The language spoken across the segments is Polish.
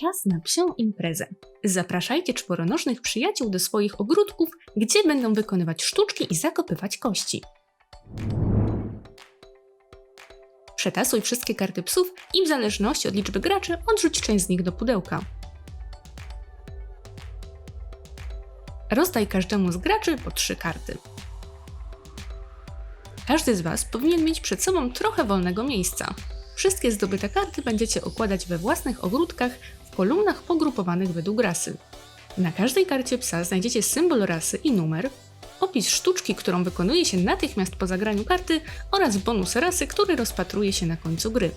Czas na psią imprezę. Zapraszajcie czworonożnych przyjaciół do swoich ogródków, gdzie będą wykonywać sztuczki i zakopywać kości. Przetasuj wszystkie karty psów i w zależności od liczby graczy odrzuć część z nich do pudełka. Rozdaj każdemu z graczy po trzy karty. Każdy z Was powinien mieć przed sobą trochę wolnego miejsca. Wszystkie zdobyte karty będziecie układać we własnych ogródkach kolumnach pogrupowanych według rasy. Na każdej karcie psa znajdziecie symbol rasy i numer, opis sztuczki, którą wykonuje się natychmiast po zagraniu karty oraz bonus rasy, który rozpatruje się na końcu gry.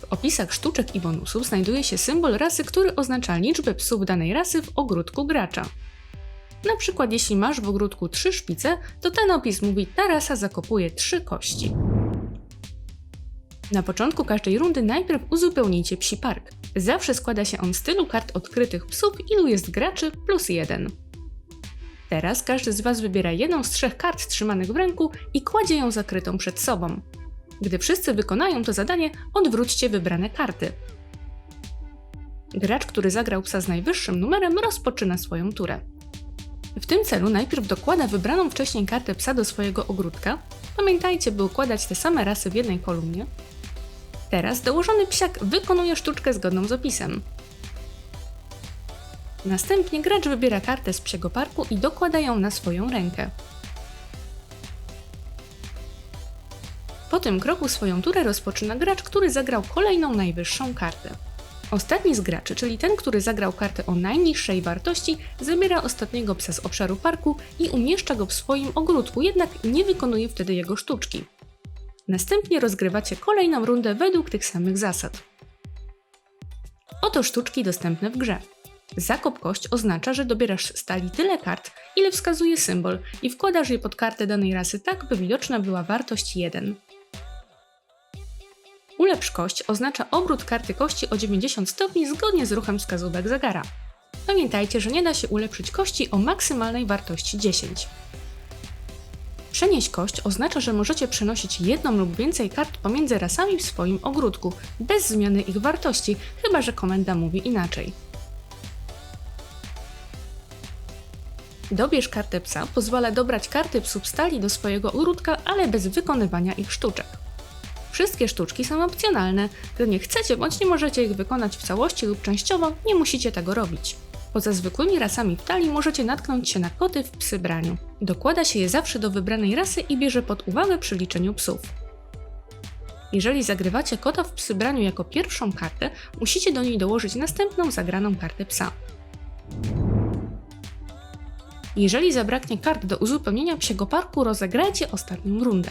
W opisach sztuczek i bonusów znajduje się symbol rasy, który oznacza liczbę psów danej rasy w ogródku gracza. Na przykład jeśli masz w ogródku trzy szpice, to ten opis mówi ta rasa zakopuje trzy kości. Na początku każdej rundy najpierw uzupełnijcie psi park. Zawsze składa się on z tylu kart odkrytych psów, ilu jest graczy, plus jeden. Teraz każdy z Was wybiera jedną z trzech kart trzymanych w ręku i kładzie ją zakrytą przed sobą. Gdy wszyscy wykonają to zadanie, odwróćcie wybrane karty. Gracz, który zagrał psa z najwyższym numerem, rozpoczyna swoją turę. W tym celu najpierw dokłada wybraną wcześniej kartę psa do swojego ogródka. Pamiętajcie, by układać te same rasy w jednej kolumnie. Teraz dołożony psiak wykonuje sztuczkę zgodną z opisem. Następnie gracz wybiera kartę z psiego parku i dokłada ją na swoją rękę. Po tym kroku swoją turę rozpoczyna gracz, który zagrał kolejną najwyższą kartę. Ostatni z graczy, czyli ten, który zagrał kartę o najniższej wartości, zabiera ostatniego psa z obszaru parku i umieszcza go w swoim ogródku, jednak nie wykonuje wtedy jego sztuczki. Następnie rozgrywacie kolejną rundę według tych samych zasad. Oto sztuczki dostępne w grze. Zakop kość oznacza, że dobierasz z stali tyle kart, ile wskazuje symbol i wkładasz je pod kartę danej rasy tak, by widoczna była wartość 1. Ulepsz kość oznacza obrót karty kości o 90 stopni zgodnie z ruchem wskazówek zegara. Pamiętajcie, że nie da się ulepszyć kości o maksymalnej wartości 10. Przenieść kość oznacza, że możecie przenosić jedną lub więcej kart pomiędzy rasami w swoim ogródku, bez zmiany ich wartości, chyba że komenda mówi inaczej. Dobierz kartę psa pozwala dobrać karty psów stali do swojego ogródka, ale bez wykonywania ich sztuczek. Wszystkie sztuczki są opcjonalne. Gdy nie chcecie bądź nie możecie ich wykonać w całości lub częściowo, nie musicie tego robić. Poza zwykłymi rasami w talii możecie natknąć się na koty w psy braniu. Dokłada się je zawsze do wybranej rasy i bierze pod uwagę przy liczeniu psów. Jeżeli zagrywacie kota w psy braniu jako pierwszą kartę, musicie do niej dołożyć następną zagraną kartę psa. Jeżeli zabraknie kart do uzupełnienia psiego parku, rozegrajcie ostatnią rundę.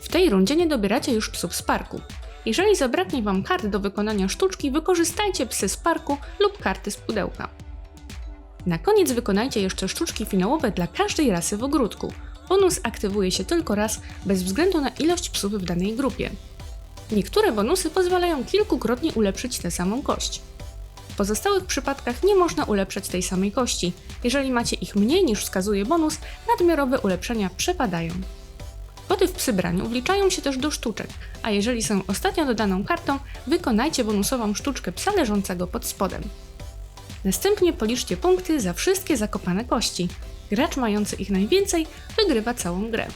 W tej rundzie nie dobieracie już psów z parku. Jeżeli zabraknie Wam kart do wykonania sztuczki, wykorzystajcie psy z parku lub karty z pudełka. Na koniec wykonajcie jeszcze sztuczki finałowe dla każdej rasy w ogródku. Bonus aktywuje się tylko raz, bez względu na ilość psów w danej grupie. Niektóre bonusy pozwalają kilkukrotnie ulepszyć tę samą kość. W pozostałych przypadkach nie można ulepszać tej samej kości. Jeżeli macie ich mniej niż wskazuje bonus, nadmiarowe ulepszenia przepadają. Koty w psybraniu wliczają się też do sztuczek, a jeżeli są ostatnio dodaną kartą, wykonajcie bonusową sztuczkę psa leżącego pod spodem. Następnie policzcie punkty za wszystkie zakopane kości. Gracz mający ich najwięcej wygrywa całą grę.